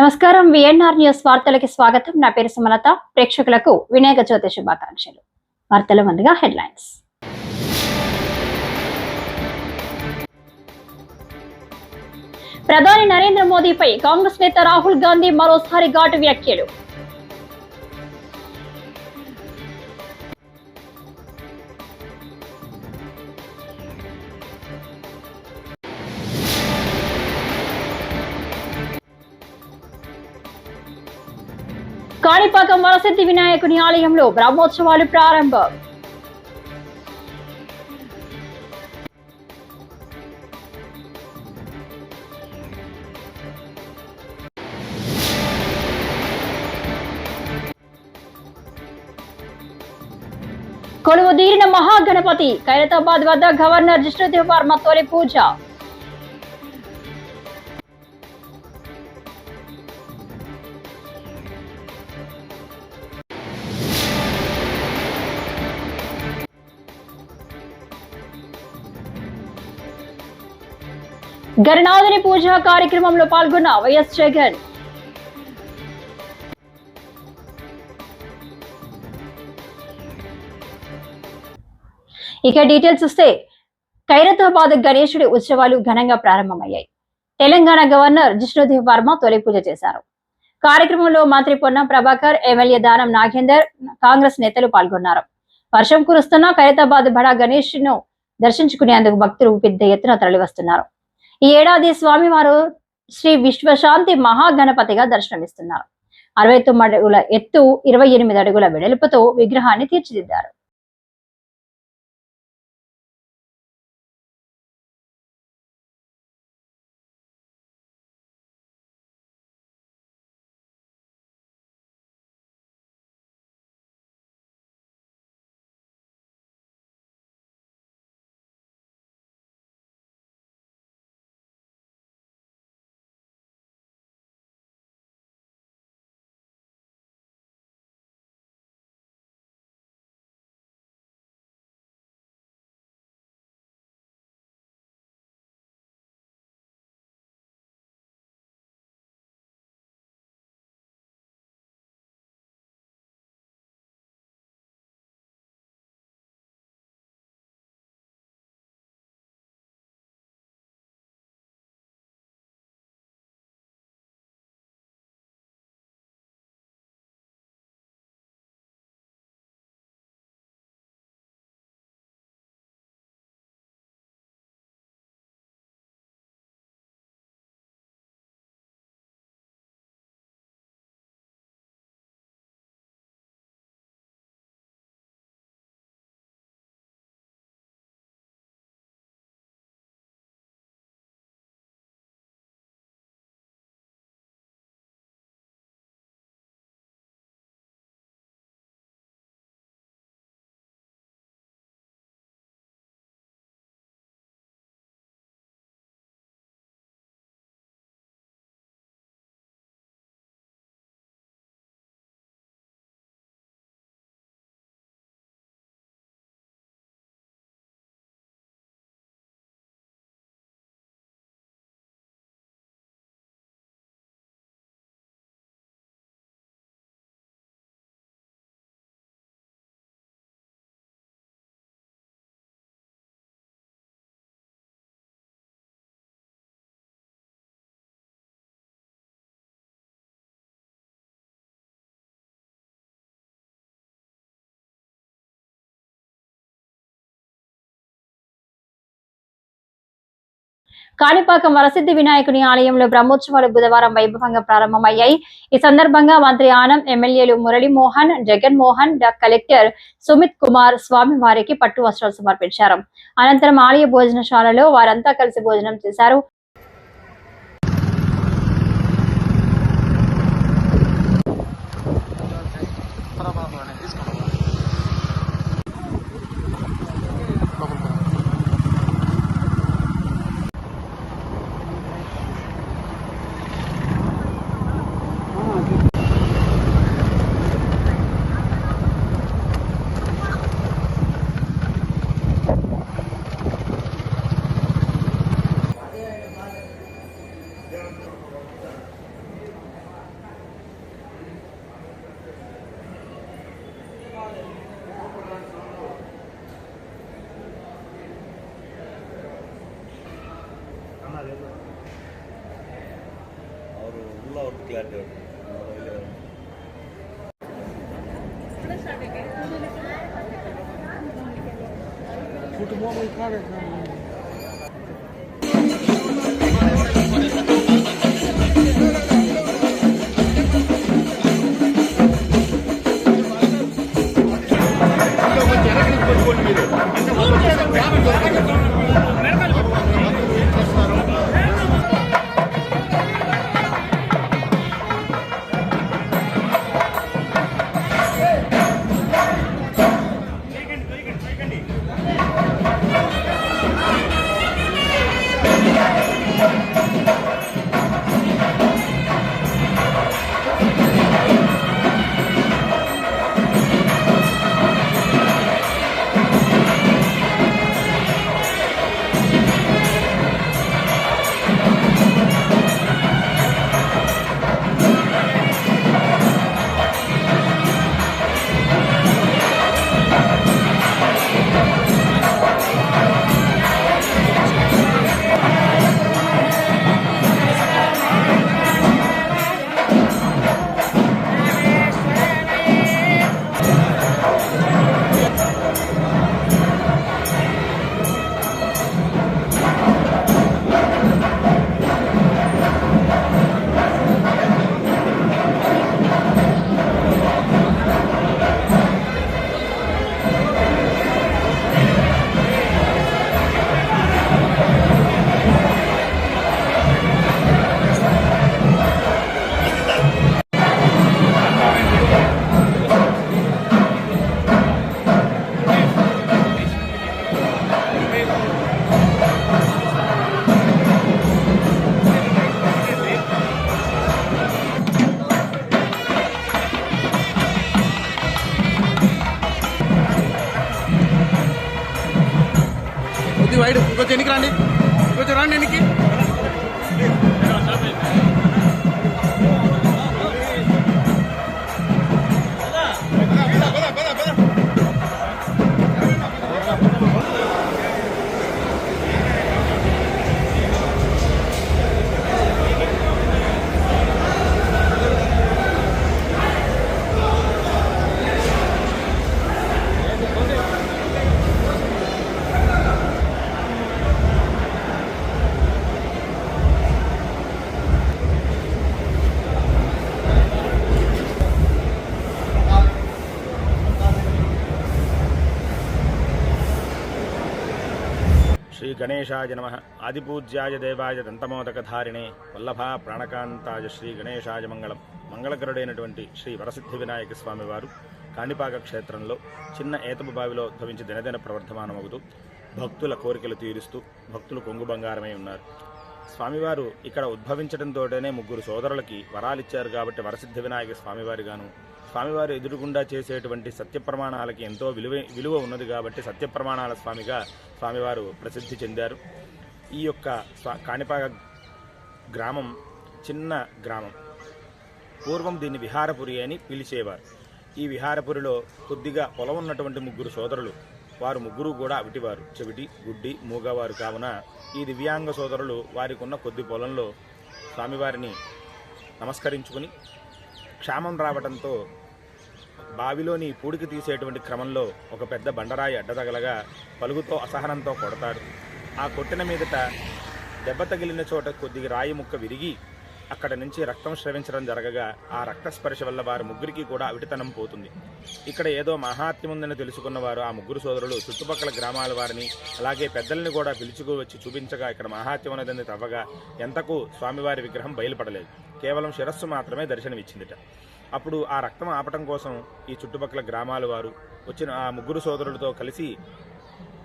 నమస్కారం VNR news వార్తలకి స్వాగతం. నా పేరు సుమలత. ప్రేక్షకులకు వినాయక చవితి శుభాకాంక్షలు. వార్తల ముందుగా హెడ్లైన్స్. ప్రధాని నరేంద్ర మోదీపై కాంగ్రెస్ నేత రాహుల్ గాంధీ మరోసారి ఘాటు వ్యాఖ్యలు. కాణిపాకం వరసిద్ధి వినాయకుని ఆలయంలో బ్రహ్మోత్సవాలు ప్రారంభం. కొలువు తీరిన మహాగణపతి ఖైరతాబాద్ వద్ద గవర్నర్ జిష్ణుదేవ్ వర్మ తొలి పూజ. గణనాథుని పూజ కార్యక్రమంలో పాల్గొన్న వైఎస్ జగన్. ఇక డీటెయిల్స్ వస్తే ఖైరతాబాద్ గణేశుడి ఉత్సవాలు ఘనంగా ప్రారంభమయ్యాయి. తెలంగాణ గవర్నర్ జిష్ణుదేవ్ వర్మ తొలి పూజ చేశారు. కార్యక్రమంలో మంత్రి పొన్నం ప్రభాకర్ ఎమ్మెల్యే దానం నాగేందర్ కాంగ్రెస్ నేతలు పాల్గొన్నారు. వర్షం కురుస్తున్న ఖైరతాబాద్ బడా గణేష్ను దర్శించుకునేందుకు భక్తులు పెద్ద ఎత్తున తరలివస్తున్నారు. ఈ ఏడాది స్వామివారు శ్రీ విశ్వశాంతి మహాగణపతిగా దర్శనమిస్తున్నారు. అరవై తొమ్మిది అడుగుల ఎత్తు ఇరవై ఎనిమిది అడుగుల వెడల్పుతో విగ్రహాన్ని తీర్చిదిద్దారు. కాణిపాకం వరసిద్ధి వినాయకుని ఆలయంలో బ్రహ్మోత్సవాలు బుధవారం వైభవంగా ప్రారంభమయ్యాయి. ఈ సందర్భంగా మంత్రి ఆనం ఎమ్మెల్యేలు మురళీమోహన్ జగన్మోహన్ కలెక్టర్ సుమిత్ కుమార్ స్వామి వారికి పట్టు వస్త్రాలు సమర్పించారు. అనంతరం ఆలయ భోజనశాలలో వారంతా కలిసి భోజనం చేశారు. శ్రీ గణేశాయ నమ. ఆదిపూజ్యాయ దేవాయ దంతమోదకధారిణే వల్లభా ప్రాణకాంతాయ శ్రీ గణేశాయ మంగళం. మంగళకరుడైనటువంటి శ్రీ వరసిద్ధి వినాయక స్వామి వారు కాణిపాక క్షేత్రంలో చిన్న ఏతపు బావిలో ఉద్భవించి దినదిన ప్రవర్ధమానమవుతూ భక్తుల కోరికలు తీరుస్తూ భక్తులు కొంగు బంగారమై ఉన్నారు. స్వామివారు ఇక్కడ ఉద్భవించడంతోటనే ముగ్గురు సోదరులకి వరాలిచ్చారు కాబట్టి వరసిద్ధ వినాయక స్వామివారిగాను. స్వామివారు ఎదురుగుండా చేసేటువంటి సత్య ప్రమాణాలకి ఎంతో విలువ విలువ ఉన్నది కాబట్టి సత్య ప్రమాణాల స్వామిగా స్వామివారు ప్రసిద్ధి చెందారు. ఈ యొక్క స్వా కాణిపాక గ్రామం చిన్న గ్రామం. పూర్వం దీన్ని విహారపురి అని పిలిచేవారు. ఈ విహారపురిలో కొద్దిగా పొలం ఉన్నటువంటి ముగ్గురు సోదరులు వారు ముగ్గురు కూడా అవిటివారు. చెవిటి గుడ్డి మూగవారు కావున ఈ దివ్యాంగ సోదరులు వారికి ఉన్న కొద్ది పొలంలో స్వామివారిని నమస్కరించుకుని క్షామం రావడంతో బావిలోని పూడికి తీసేటువంటి క్రమంలో ఒక పెద్ద బండరాయి అడ్డతగలగా పలుగుతో అసహనంతో కొడతారు. ఆ కొట్టిన మీదట దెబ్బ తగిలిన చోట కొద్దిగా రాయి ముక్క విరిగి అక్కడ నుంచి రక్తం స్రవించడం జరగగా ఆ రక్త స్పర్శ వల్ల వారి ముగ్గురికి కూడా అవిటితనం పోతుంది. ఇక్కడ ఏదో మహాత్మ్యం ఉందని తెలుసుకున్న వారు ఆ ముగ్గురు సోదరులు చుట్టుపక్కల గ్రామాల వారిని అలాగే పెద్దల్ని కూడా పిలుచుకు వచ్చి చూపించగా ఇక్కడ మహాత్మ్యం ఉన్నదని తవ్వగా ఎంతకు స్వామివారి విగ్రహం బయలుపడలేదు. కేవలం శిరస్సు మాత్రమే దర్శనమిచ్చిందిట. అప్పుడు ఆ రక్తం ఆపటం కోసం ఈ చుట్టుపక్కల గ్రామాల వారు వచ్చిన ఆ ముగ్గురు సోదరులతో కలిసి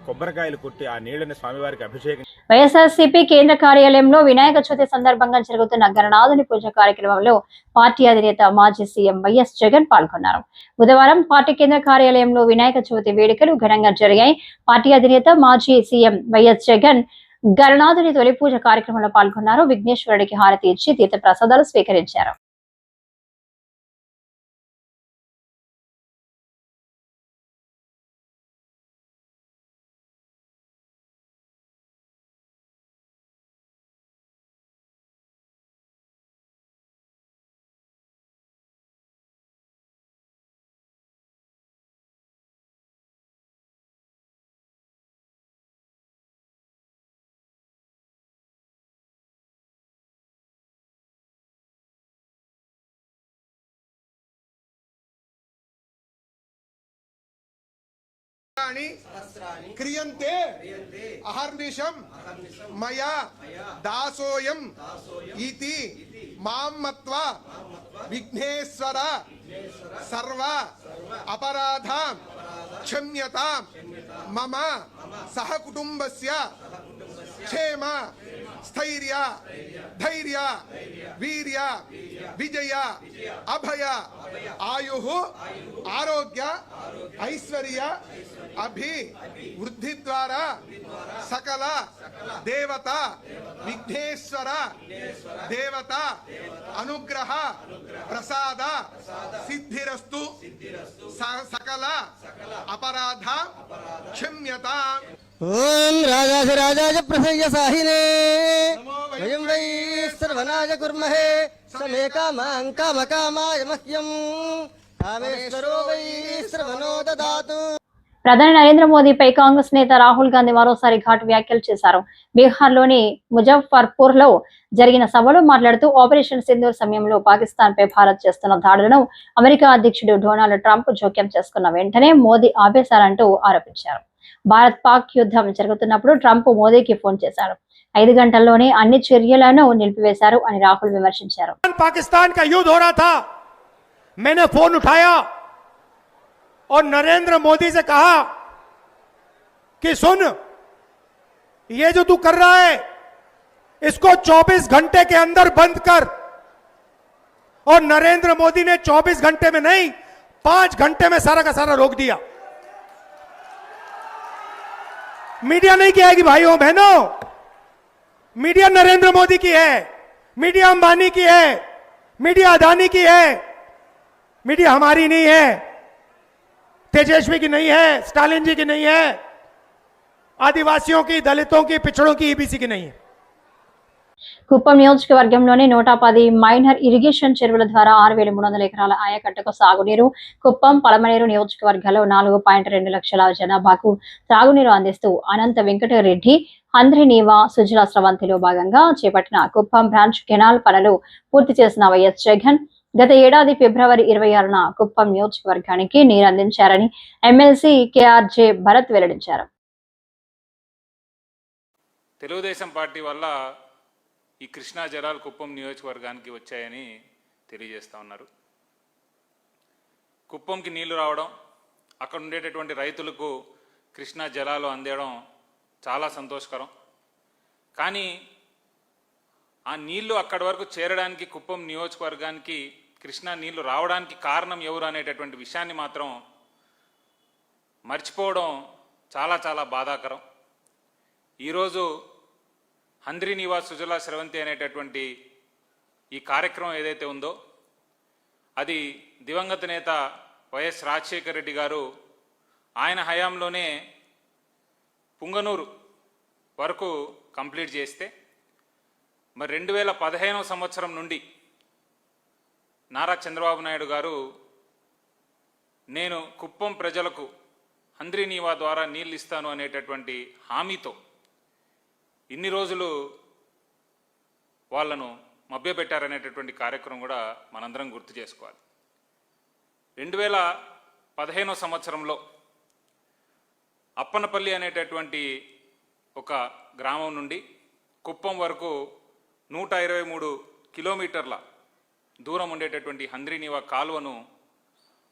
కొబ్బరికాయలు కొట్టి ఆ నీళ్ళని స్వామివారికి అభిషేకం వైఎస్ఆర్సీపీ కేంద్ర కార్యాలయంలో వినాయక చవితి సందర్భంగా జరుగుతున్న గణనాథుని పూజ కార్యక్రమంలో పార్టీ అధినేత మాజీ సీఎం వైఎస్ జగన్ పాల్గొన్నారు. బుధవారం పార్టీ కేంద్ర కార్యాలయంలో వినాయక చవితి వేడుకలు ఘనంగా జరిగాయి. పార్టీ అధినేత మాజీ సీఎం వైఎస్ జగన్ గణనాథుని తొలి పూజ కార్యక్రమంలో పాల్గొన్నారు. విఘ్నేశ్వరుడికి హారతి ఇచ్చి తీర్థ ప్రసాదాలు స్వీకరించారు. क्रियन्ते। अहर्निशम। मया दासोयम इति माम मत्वा विघ्नेश्वर। सर्व अपराधां क्षम्यता मम सहकुटुम्बस्य। क्षेम। स्थैर्य धैर्य वीर्य विजय अभय आयुः आरोग्य ऐश्वर्य अभि वृद्धि द्वारा सकल देवता विघ्नेश्वर देवता अनुग्रह प्रसाद सिद्धिरस्तु स- सकल अपराध ఓం సాహినే. వయం వై కుర్మహే. సమే కామాం కామ కామాయ మహ్యం. కామేశ్వరో వై శ్రవణో ప్రధాని నరేంద్ర మోదీపై కాంగ్రెస్ నేత రాహుల్ గాంధీ మరోసారి ఘాటు వ్యాఖ్యలు చేశారు. బీహార్లోని ముజఫర్పూర్లో జరిగిన సభలో మాట్లాడుతూ ఆపరేషన్ సింధూర్ సమయంలో పాకిస్తాన్ పై భారత్ చేస్తున్న దాడులను అమెరికా అధ్యక్షుడు డొనాల్డ్ ట్రంప్ జోక్యం చేసుకున్న వెంటనే మోదీ ఆపేశారంటూ ఆరోపించారు. భారత్ పాక్ యుద్ధం జరుగుతున్నప్పుడు ట్రంప్ మోదీకి ఫోన్ చేశారు ఐదు గంటల్లోనే అన్ని చర్యలను నిలిపివేశారు అని రాహుల్ విమర్శించారు पाकिस्तान का युद्ध हो रहा था मैंने फोन उठाया और नरेंद्र मोदी से कहा कि सुन ये जो तू कर रहा है इसको 24 घंटे के अंदर बंद कर और नरेंद्र मोदी ने 24 घंटे में नहीं पांच घंटे में सारा का सारा रोक दिया मीडिया नहीं किया कि भाइयों, बहनों। मीडिया नरेंद्र मोदी की है, मीडिया अंबानी की है, मीडिया अदानी की है, मीडिया हमारी नहीं है। तेजस्वी की नहीं है, स्टालिन जी की नहीं है, आदिवासियों की, दलितों की, पिछड़ों की, ईबीसी की नहीं है। కుప్పం నియోజకవర్గంలోని నూట పది మైనర్ ఇరిగేషన్ చెరువుల ద్వారా ఆరు వేల మూడు వందల ఎకరాల ఆయకట్టుకు సాగునీరు కుప్పం పలమనేరు నియోజకవర్గాల్లో నాలుగు పాయింట్ రెండు లక్షల జనాభాకు త్రాగునీరు అందిస్తూ అనంత వెంకటరెడ్డి హంద్రినీవా సుజల స్రవంతిలో భాగంగా చేపట్టిన కుప్పం బ్రాంచ్ కెనాల్ పనులు పూర్తి చేసిన వైఎస్ జగన్ గత ఏడాది ఫిబ్రవరి ఇరవై ఆరున కుప్పం నియోజకవర్గానికి నీరు అందించారని ఎమ్మెల్సీ కేఆర్జే భరత్ వెల్లడించారు. తెలుగుదేశం పార్టీ వల్ల ఈ కృష్ణా జలాలు కుప్పం నియోజకవర్గానికి వచ్చాయని తెలియజేస్తా ఉన్నారు. కుప్పంకి నీళ్ళు రావడం అక్కడ ఉండేటటువంటి రైతులకు కృష్ణా జలాలు అందేయడం చాలా సంతోషకరం. కానీ ఆ నీళ్ళు అక్కడి వరకు చేరడానికి కుప్పం నియోజకవర్గానికి కృష్ణా నీళ్ళు రావడానికి కారణం ఎవరు అనేటటువంటి విషయాన్ని మాత్రం మర్చిపోవడం చాలా చాలా బాధాకరం. ఈరోజు హంద్రి నివాస్ సుజలా స్రవంతి అనేటటువంటి ఈ కార్యక్రమం ఏదైతే ఉందో అది దివంగత నేత వైఎస్ రాజశేఖర రెడ్డి గారు ఆయన హయాంలోనే పుంగనూరు వరకు కంప్లీట్ చేస్తే మరి రెండు వేల పదిహేనవ సంవత్సరం నుండి నారా చంద్రబాబు నాయుడు గారు నేను కుప్పం ప్రజలకు హంద్రి నీవా ద్వారా నీళ్ళు ఇస్తాను అనేటటువంటి హామీతో ఇన్ని రోజులు వాళ్ళను మభ్యపెట్టారనేటటువంటి కార్యక్రమం కూడా మనందరం గుర్తు చేసుకోవాలి. రెండు వేల పదిహేనో సంవత్సరంలో అప్పనపల్లి అనేటటువంటి ఒక గ్రామం నుండి కుప్పం వరకు నూట ఇరవై మూడు కిలోమీటర్ల దూరం ఉండేటటువంటి హంద్రీనివా కాలువను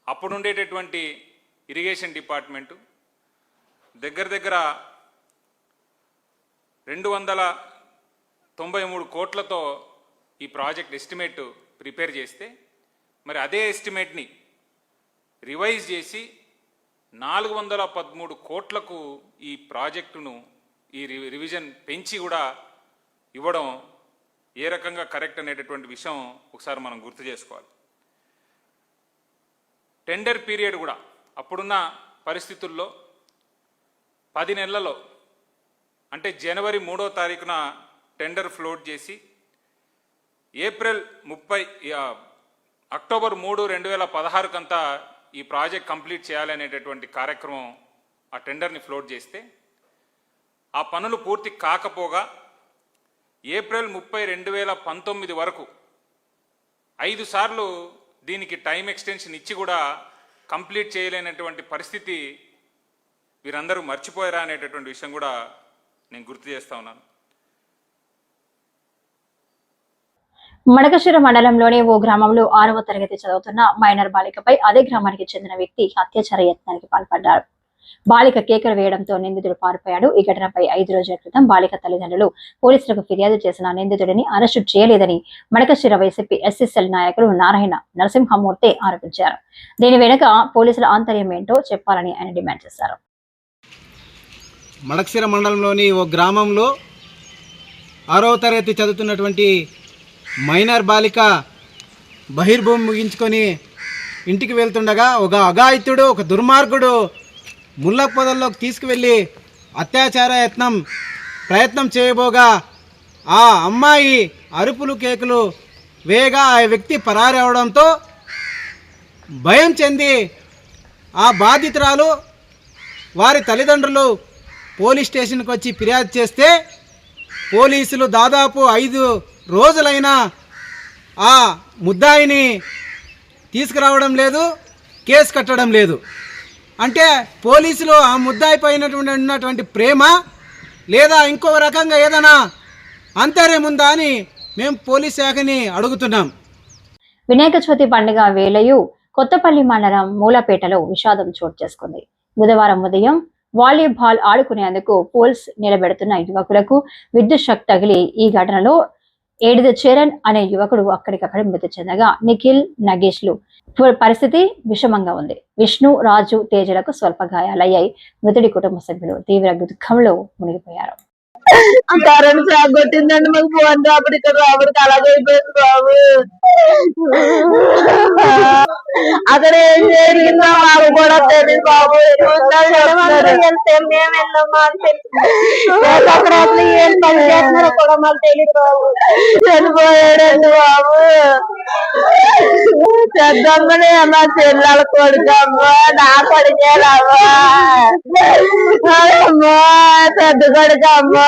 అప్పుడుండేటటువంటి ఇరిగేషన్ డిపార్ట్మెంటు దగ్గర దగ్గర రెండు వందల తొంభై మూడు కోట్లతో ఈ ప్రాజెక్ట్ ఎస్టిమేట్ ప్రిపేర్ చేస్తే మరి అదే ఎస్టిమేట్ని రివైజ్ చేసి నాలుగు వందల పదమూడు కోట్లకు ఈ ప్రాజెక్టును ఈ రివి రివిజన్ పెంచి కూడా ఇవ్వడం ఏ రకంగా కరెక్ట్ అనేటటువంటి విషయం ఒకసారి మనం గుర్తు చేసుకోవాలి. టెండర్ పీరియడ్ కూడా అప్పుడున్న పరిస్థితుల్లో పది నెలలలో అంటే జనవరి మూడో తారీఖున టెండర్ ఫ్లోట్ చేసి ఏప్రిల్ ముప్పై అక్టోబర్ మూడు రెండు వేల పదహారుకంతా ఈ ప్రాజెక్ట్ కంప్లీట్ చేయాలనేటటువంటి కార్యక్రమం ఆ టెండర్ని ఫ్లోట్ చేస్తే ఆ పనులు పూర్తి కాకపోగా ఏప్రిల్ ముప్పై రెండు వేల పంతొమ్మిది వరకు ఐదు సార్లు దీనికి టైం ఎక్స్టెన్షన్ ఇచ్చి కూడా కంప్లీట్ చేయలేనటువంటి పరిస్థితి వీరందరూ మర్చిపోయారా అనేటటువంటి విషయం కూడా నేను గుర్తు చేస్తా ఉన్నాను. మడకశిర మండలంలోని ఓ గ్రామంలో ఆరవ తరగతి చదువుతున్న మైనర్ బాలికపై అదే గ్రామానికి చెందిన వ్యక్తి అత్యాచార యత్నానికి పాల్పడ్డారు బాలిక కేకలు వేయడంతో నిందితుడు పారిపోయాడు. ఈ ఘటనపై ఐదు రోజుల క్రితం బాలిక తల్లిదండ్రులు పోలీసులకు ఫిర్యాదు చేసిన నిందితుడిని అరెస్టు చేయలేదని మడకశిర వైసీపీ ఎస్ఎస్ఎల్ నాయకులు నారాయణ నరసింహమూర్తి ఆరోపించారు. దీని వెనుక పోలీసుల ఆంతర్యం ఏంటో చెప్పాలని ఆయన డిమాండ్ చేశారు. మడక్సిర మండలంలోని ఓ గ్రామంలో ఆరవ తరగతి చదువుతున్నటువంటి మైనర్ బాలిక బహిర్భూమి ముగించుకొని ఇంటికి వెళ్తుండగా ఒక అఘాయితుడు ఒక దుర్మార్గుడు ముళ్ళ పొదల్లోకి తీసుకువెళ్ళి అత్యాచార యత్నం ప్రయత్నం చేయబోగా ఆ అమ్మాయి అరుపులు కేకులు వేగా ఆ వ్యక్తి పరారవడంతో భయం చెంది ఆ బాధితురాలు వారి తల్లిదండ్రులు పోలీస్ స్టేషన్కి వచ్చి ఫిర్యాదు చేస్తే పోలీసులు దాదాపు ఐదు రోజులైనా ఆ ముద్దాయిని తీసుకురావడం లేదు కేసు కట్టడం లేదు. అంటే పోలీసులు ఆ ముద్దాయి పైన ఉన్నటువంటి ప్రేమ లేదా ఇంకో రకంగా ఏదైనా అంతర్యం ఉందా అని మేము పోలీస్ శాఖని అడుగుతున్నాం. వినాయక చవితి పండుగ వేలయు కొత్తపల్లి మండలం మూలపేటలో విషాదం చోటు చేసుకుంది. బుధవారం ఉదయం వాలీబాల్ ఆడుకునేందుకు పోల్స్ నిలబెడుతున్న యువకులకు విద్యుత్ షక్ తగిలి ఈ ఘటనలో ఏడిద చరణ్ అనే యువకుడు అక్కడికక్కడ మృతి చెందగా నిఖిల్ నగేష్లు. పరిస్థితి విషమంగా ఉంది. విష్ణు రాజు తేజలకు స్వల్ప గాయాలయ్యాయి. మృతుడి కుటుంబ సభ్యులు తీవ్ర దుఃఖంలో మునిగిపోయారు. కరెంట్ షాక్ కొట్టిందండి మాకు ఫోన్ రాబడి ఇక్కడ రాబడికి అలాగే అయిపోయింది బాబు అక్కడ ఏం జరిగిందో మాకు కూడా తెలియదు బాబు వెళ్తే మేము వెళ్ళామా అని తెలియదు అక్కడ అసలు ఏం పని చేస్తున్నారో కూడా మాకు తెలియదు బాబు చనిపోయాడండి బాబు పెద్దమ్మని మా చెల్లెల కొడుకమ్మా నా కొడుకేనమ్మా అమ్మా పెద్ద కొడుకమ్మా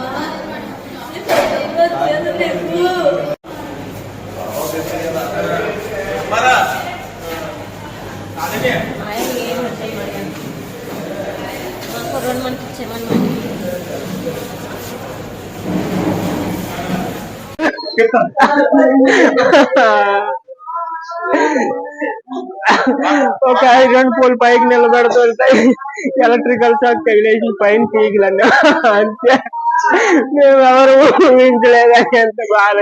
ఇది పెద్ద కొడుకమ్మా ఒక ఐరన్ పోల్ పైకి నిలబెడుతుంటాయి ఎలక్ట్రికల్ షాక్ తగిలేసి పైన పీకులన్నీ అంతే. ఎవరు ఊహించలేదని ఎంత బాధ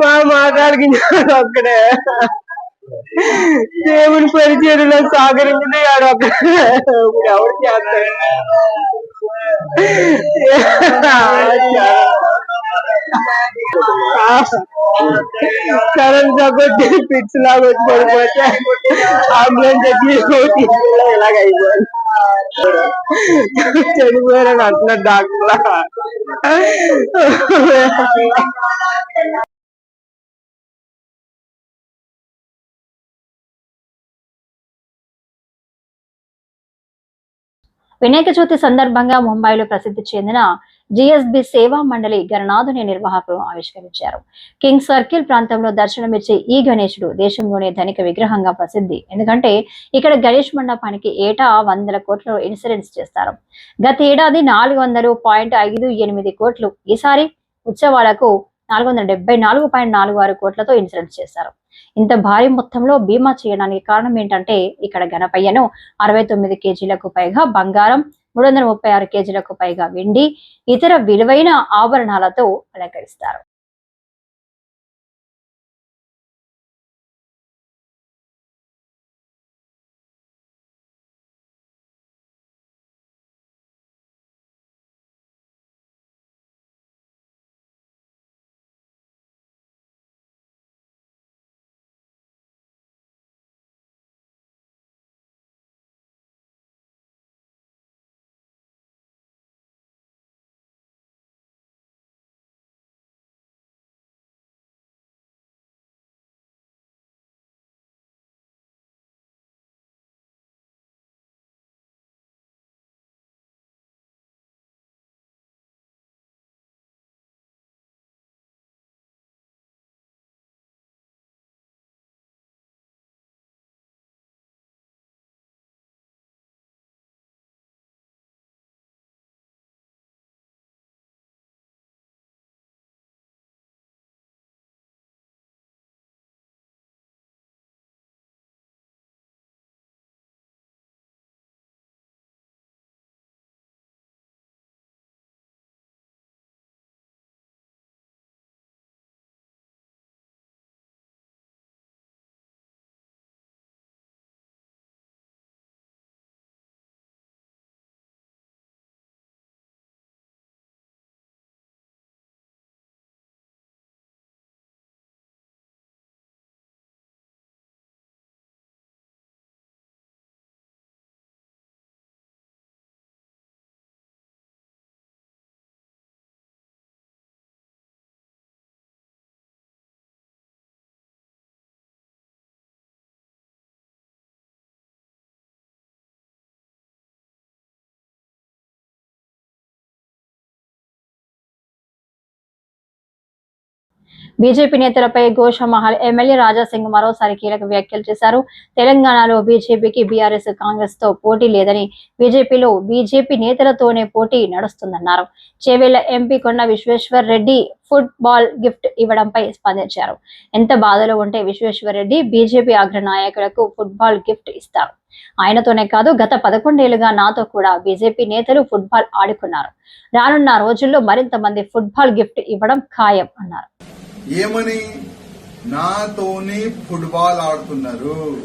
మా మాట్లాడికి ఒక్కడే దేవుని పరిచయలో సాగరించింది ఆడు ఒక్కడే ఇప్పుడు ఎవరు చేస్తారు కరెంట్ షాక్ వచ్చి పిక్స్ లాగా వచ్చి పడిపోతే అంబులెన్స్ వచ్చి ఇలాగ అయిపోయింది చనిపోయారని అంటున్నారు డాక్టర్. వినాయక చవితి సందర్భంగా ముంబైలో ప్రసిద్ధి చెందిన జిఎస్బి సేవా మండలి గణనాథుని నిర్వాహకులు ఆవిష్కరించారు. కింగ్ సర్కిల్ ప్రాంతంలో దర్శనమిచ్చే ఈ గణేశుడు దేశంలోనే ధనిక విగ్రహంగా ప్రసిద్ధి. ఎందుకంటే ఇక్కడ గణేష్ మండపానికి ఏటా వందల కోట్ల ఇన్సూరెన్స్ చేస్తారు. గత ఏడాది నాలుగు వందలు పాయింట్ ఐదు ఎనిమిది కోట్లు. ఈసారి ఉత్సవాలకు నాలుగు వందల డెబ్బై నాలుగు పాయింట్ నాలుగు ఆరు కోట్లతో ఇన్సూరెన్స్ చేశారు. ఇంత భారీ మొత్తంలో బీమా చేయడానికి కారణం ఏంటంటే ఇక్కడ గణపయ్యను అరవై తొమ్మిది కేజీలకు పైగా బంగారం మూడు వందల ముప్పై ఆరు కేజీలకు పైగా వెండి ఇతర విలువైన ఆభరణాలతో అలంకరిస్తారు. బీజేపీ నేతలపై గోషమహల్ ఎమ్మెల్యే రాజాసింగ్ మరోసారి కీలక వ్యాఖ్యలు చేశారు. తెలంగాణలో బీజేపీకి బీఆర్ఎస్ కాంగ్రెస్తో పోటీ లేదని బీజేపీలో బీజేపీ నేతలతోనే పోటీ నడుస్తుందన్నారు. Chevella MP Konda Vishweshwar Reddy football gift ఇవ్వడంపై స్పందించారు. ఎంత బాధలో ఉంటే విశ్వేశ్వర్ రెడ్డి బీజేపీ అగ్ర నాయకులకు ఫుట్బాల్ గిఫ్ట్ ఇస్తారు. ఆయనతోనే కాదు గత పదకొండేళ్ళుగా నాతో కూడా బీజేపీ నేతలు ఫుట్బాల్ ఆడుకున్నారు. రానున్న రోజుల్లో మరింత మంది ఫుట్బాల్ గిఫ్ట్ ఇవ్వడం ఖాయం అన్నారు. ఏమని నాతోని ఫుట్బాల్ ఆడుతున్నారు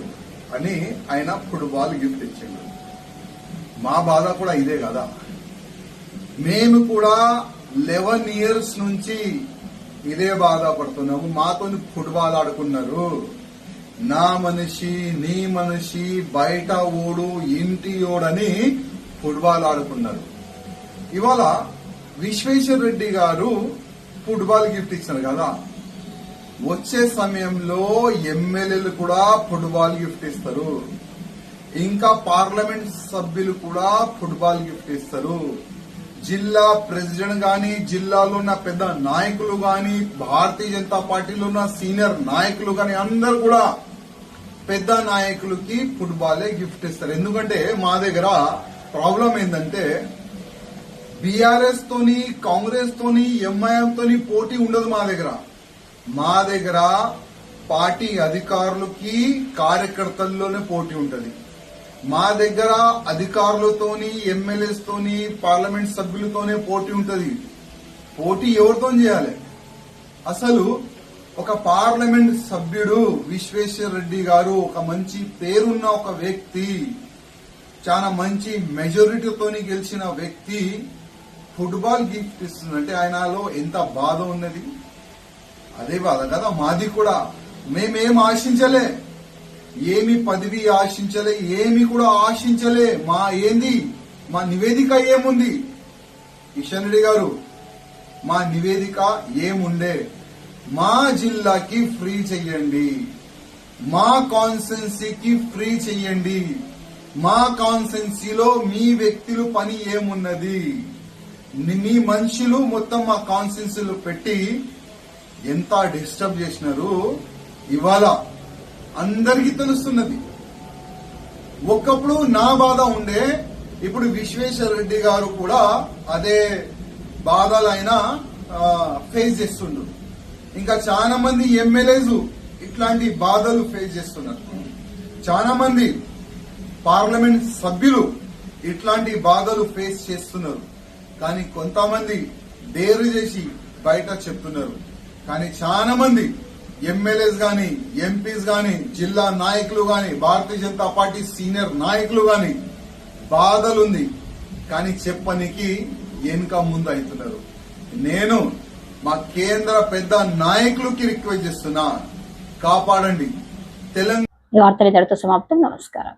అని ఆయన ఫుట్బాల్ గిఫ్ట్ ఇచ్చిండు. మా బాధ కూడా ఇదే కదా. మేము కూడా లెవెన్ ఇయర్స్ నుంచి ఇదే బాధపడుతున్నాము మాతోని ఫుట్బాల్ ఆడుకున్నారు. నా మనిషి నీ మనిషి బయట ఓడు ఇంటి ఓడని ఫుట్బాల్ ఆడుకున్నారు. ఇవాళ విశ్వేశ్వర రెడ్డి గారు ఫుట్బాల్ గిఫ్ట్ ఇచ్చారు కదా. వచ్చే సమయంలో ఎమ్మెల్యేలు కూడా ఫుట్బాల్ గిఫ్ట్ ఇస్తారు. ఇంకా పార్లమెంట్ సభ్యులు కూడా ఫుట్బాల్ గిఫ్ట్ ఇస్తారు. జిల్లా ప్రెసిడెంట్ గాని జిల్లాలో ఉన్న పెద్ద నాయకులు గాని భారతీయ జనతా పార్టీలో ఉన్న సీనియర్ నాయకులు గాని అందరు కూడా పెద్ద నాయకులకి ఫుట్బాలే గిఫ్ట్ ఇస్తారు. ఎందుకంటే మా దగ్గర ప్రాబ్లం ఏంటంటే బీఆర్ఎస్ తోని కాంగ్రెస్ తోని ఎంఐఎం తోని పోటీ ఉండదు మా దగ్గర. మా దగ్గర పార్టీ అధికారులకి కార్యకర్తల్లోనే పోటీ ఉంటది. మా దగ్గర అధికారులతోని ఎమ్మెల్యేస్తోని పార్లమెంట్ సభ్యులతోనే పోటీ ఉంటది. పోటీ ఎవరితో చేయాలి? అసలు ఒక పార్లమెంట్ సభ్యుడు విశ్వేశ్వర్ రెడ్డి గారు ఒక మంచి పేరున్న ఒక వ్యక్తి చాలా మంచి మెజారిటీతోని గెలిచిన వ్యక్తి ఫుట్బాల్ గిఫ్ట్ ఇస్తుందంటే ఆయనలో ఎంత బాధ ఉన్నది? అదే బాధ కదా మాది కూడా మేమేం ఆశించలే. ఏమి పదవి ఆశించలే ఏమి కూడా ఆశించలే. మా ఏంది? మా నివేదిక ఏముంది? కిషన్ రెడ్డి గారు మా నివేదిక ఏముండే? మా జిల్లాకి ఫ్రీ చెయ్యండి. మా కాన్స్టెన్సీకి ఫ్రీ చెయ్యండి. మా కాన్స్టెన్సీలో మీ వ్యక్తులు పని ఏమున్నది? మీ మనుషులు మొత్తం మా కాన్సెన్సీలో పెట్టి ఎంత డిస్టర్బ్ చేసినారు ఇవాళ అందరికీ తెలుస్తున్నది. ఒకప్పుడు నా బాధ ఉండే ఇప్పుడు విశ్వేశ్వర రెడ్డి గారు కూడా అదే బాధలు ఆయన ఫేస్ చేస్తుండ్రు. ఇంకా చాలా మంది ఎమ్మెల్యేస్ ఇట్లాంటి బాధలు ఫేస్ చేస్తున్నారు. చాలా మంది పార్లమెంట్ సభ్యులు ఇట్లాంటి బాధలు ఫేస్ చేస్తున్నారు. కానీ కొంతమంది డేరు చేసి బయట చెప్తున్నారు. కానీ చాలా మంది ఎమ్మెల్యేస్ గాని ఎంపీస్ గాని జిల్లా నాయకులు గాని భారతీయ జనతా పార్టీ సీనియర్ నాయకులు గాని బాధలుంది. కానీ చెప్పనికి వెనుక ముందు అవుతున్నారు. నేను మా కేంద్ర పెద్ద నాయకులకి రిక్వెస్ట్ చేస్తున్నా కాపాడండి. తెలంగాణ వార్తలు సమాప్తం. నమస్కారం.